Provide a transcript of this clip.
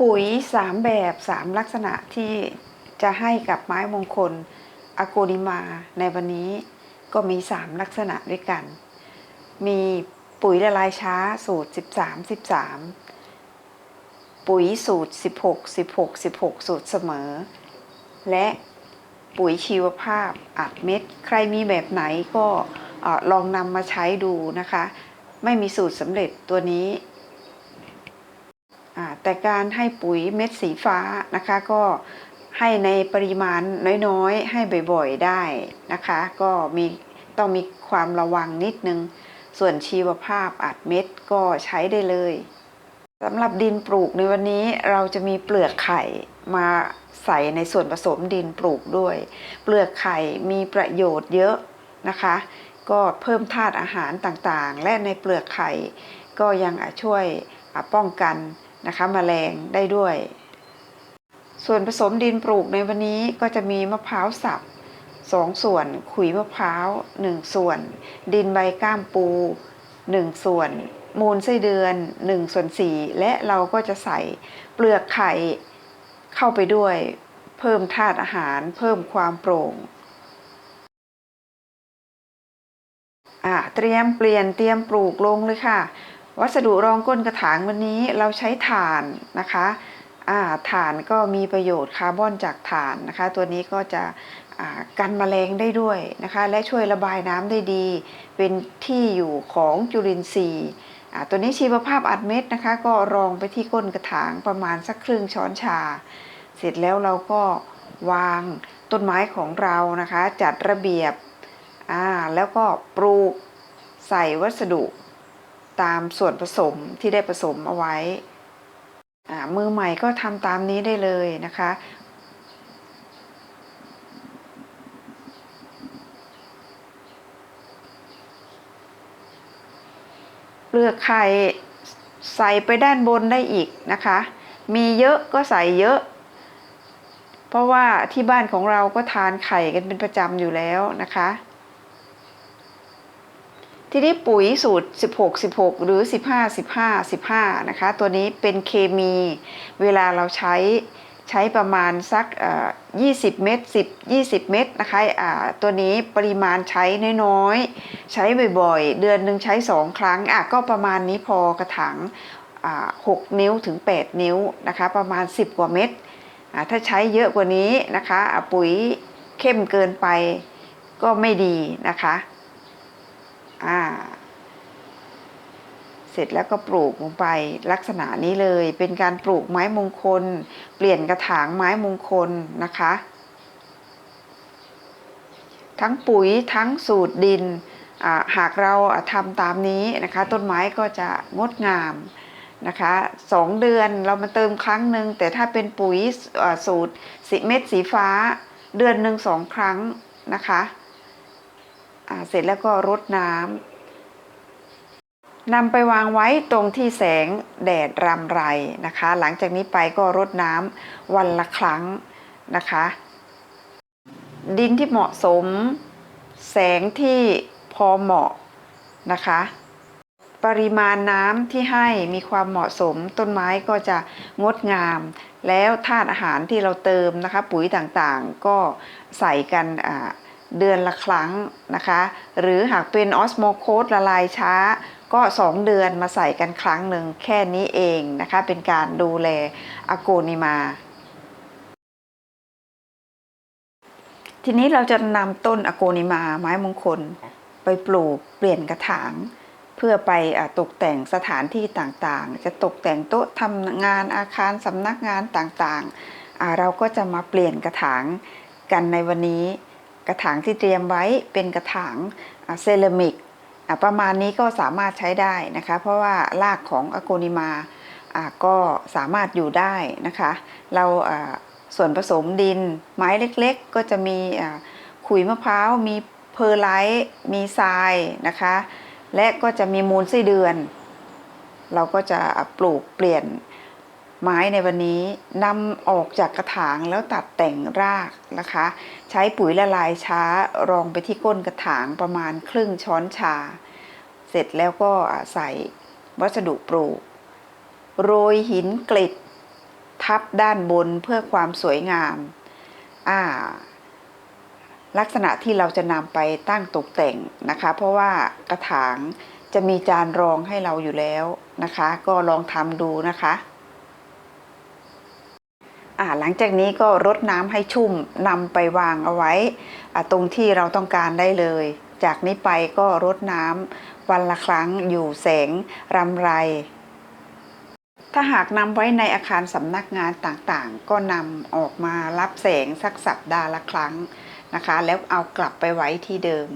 ปุ๋ยสามแบบสามลักษณะที่จะให้กับไม้มงคลอโกนิมาในวันนี้ก็มีสามลักษณะด้วยกัน มีปุ๋ยละลายช้าสูตร 13 13 ปุ๋ยสูตร 16 16 16 สูตรเสมอ และปุ๋ยชีวภาพอัดเม็ด ใครมีแบบไหนก็ออลองนำมาใช้ดูนะคะ ไม่มีสูตรสำเร็จตัวนี้ แต่การให้ปุ๋ยเม็ดสีฟ้านะคะก็ให้ในปริมาณน้อยๆ ให้บ่อยๆได้นะคะ ก็มีต้องมีความระวังนิดนึง ส่วนชีวภาพอัดเม็ดก็ใช้ได้เลยสำหรับดินปลูกในวันนี้เราจะมีเปลือกไข่มาใส่ในส่วนผสมดินปลูกด้วย เปลือกไข่มีประโยชน์เยอะนะคะ ก็เพิ่มธาตุอาหารต่างๆ และในเปลือกไข่ก็ยังช่วยป้องกัน นะคะแมลงได้ด้วย ส่วนผสมดินปลูกในวันนี้ก็จะมีมะพร้าวสับสองส่วนขุยมะพร้าวหนึ่งส่วน ดินใบก้ามปูหนึ่งส่วน มูลไส้เดือนหนึ่งส่วนสี่และเราก็จะใส่เปลือกไข่เข้าไปด้วย เพิ่มธาตุอาหาร เพิ่มความโปร่งอ่าเตรียมเปลี่ยนเตรียมปลูกลงเลยค่ะ วัสดุรองก้นกระถางวันนี้เราใช้ถ่านนะคะถ่านก็มีประโยชน์คาร์บอนจากถ่านนะคะ ตัวนี้ก็จะกันแมลงได้ด้วยนะคะ และช่วยระบายน้ำได้ดี เป็นที่อยู่ของจุลินทรีย์ตัวนี้ชีวภาพอัดเม็ดนะคะ ก็รองไปที่ก้นกระถางประมาณสักครึ่งช้อนชา เสร็จแล้วเราก็วางต้นไม้ของเรานะคะ จัดระเบียบแล้วก็ปลูกใส่วัสดุ ตามส่วนผสมที่ได้ผสมเอาไว้ มือใหม่ก็ทำตามนี้ได้เลยนะคะ เลือกไข่ใส่ไปด้านบนได้อีกนะคะ มีเยอะก็ใส่เยอะ เพราะว่าที่บ้านของเราก็ทานไข่กันเป็นประจำอยู่แล้วนะคะ ทีนี้ปุ๋ยสูตร 16 16 หรือ 15 15 15 นะคะ ตัวนี้เป็นเคมี เวลาเราใช้ใช้ประมาณสัก 20 เม็ด10 20 เม็ดนะคะตัวนี้ปริมาณใช้น้อยๆ ใช้บ่อยๆ เดือนหนึ่งใช้ 2 ครั้งอะก็ประมาณนี้พอกระถาง6 นิ้วถึง 8 นิ้วนะคะ ประมาณ 10 กว่าเม็ดถ้าใช้เยอะกว่านี้นะคะะปุ๋ยเข้มเกินไปก็ไม่ดีนะคะ อ่า เสร็จแล้วก็ปลูกลงไปลักษณะนี้เลย เป็นการปลูกไม้มงคล เปลี่ยนกระถางไม้มงคลนะคะ ทั้งปุ๋ยทั้งสูตรดิน หากเราทำตามนี้นะคะ ต้นไม้ก็จะงดงามนะคะสองเดือนเรามาเติมครั้งหนึ่งแต่ถ้าเป็นปุ๋ยสูตรสีเม็ดสีฟ้า เดือนหนึ่งสองครั้งนะคะ เสร็จแล้วก็รดน้ำนำไปวางไว้ตรงที่แสงแดดรำไรนะคะ หลังจากนี้ไปก็รดน้ำวันละครั้งนะคะ ดินที่เหมาะสม แสงที่พอเหมาะนะคะ ปริมาณน้ำที่ให้มีความเหมาะสมต้นไม้ก็จะงดงาม แล้วธาตุอาหารที่เราเติมนะคะ ปุ๋ยต่างๆ ก็ใส่กันอ่า เดือนละครั้งนะคะ หรือหากเป็นออสโมโคสละลายช้า ก็ 2 เดือนมาใส่กันครั้งหนึ่งแค่นี้เองนะคะ เป็นการดูแลอโกนิมา ทีนี้เราจะนำต้นอโกนิมาไม้มงคล ไปปลูกเปลี่ยนกระถางเพื่อไปตกแต่งสถานที่ต่างๆ จะตกแต่งโต๊ะทำงานอาคารสำนักงานต่างๆ เราก็จะมาเปลี่ยนกระถางกันในวันนี้ กระถางที่เตรียมไว้เป็นกระถางเซรามิกประมาณนี้ก็สามารถใช้ได้นะคะ เพราะว่ารากของอโกนิมาก็สามารถอยู่ได้นะคะ เราส่วนผสมดินไม้เล็กๆ ก็จะมีขุยมะพร้าว มีเพอร์ไลท์มีทรายนะคะ และก็จะมีมูลไส้เดือน เราก็จะปลูกเปลี่ยน ไม้ในวันนี้นำออกจากกระถางแล้วตัดแต่งรากนะคะ ใช้ปุ๋ยละลายช้ารองไปที่ก้นกระถางประมาณครึ่งช้อนชา เสร็จแล้วก็ใส่วัสดุปลูก โรยหินกลิดพับด้านบนเพื่อความสวยงามอ่าลักษณะที่เราจะนำไปตั้งตกแต่งนะคะ เพราะว่ากระถางจะมีจานรองให้เราอยู่แล้วนะคะ ก็ลองทำดูนะคะ หลังจากนี้ก็รดน้ำให้ชุ่มนำไปวางเอาไว้ตรงที่เราต้องการได้เลย จากนี้ไปก็รดน้ำวันละครั้งอยู่แสงรำไร ถ้าหากนำไว้ในอาคารสำนักงานต่างๆ ก็นำออกมารับแสงสักสัปดาห์ละครั้งนะคะ แล้วเอากลับไปไว้ที่เดิม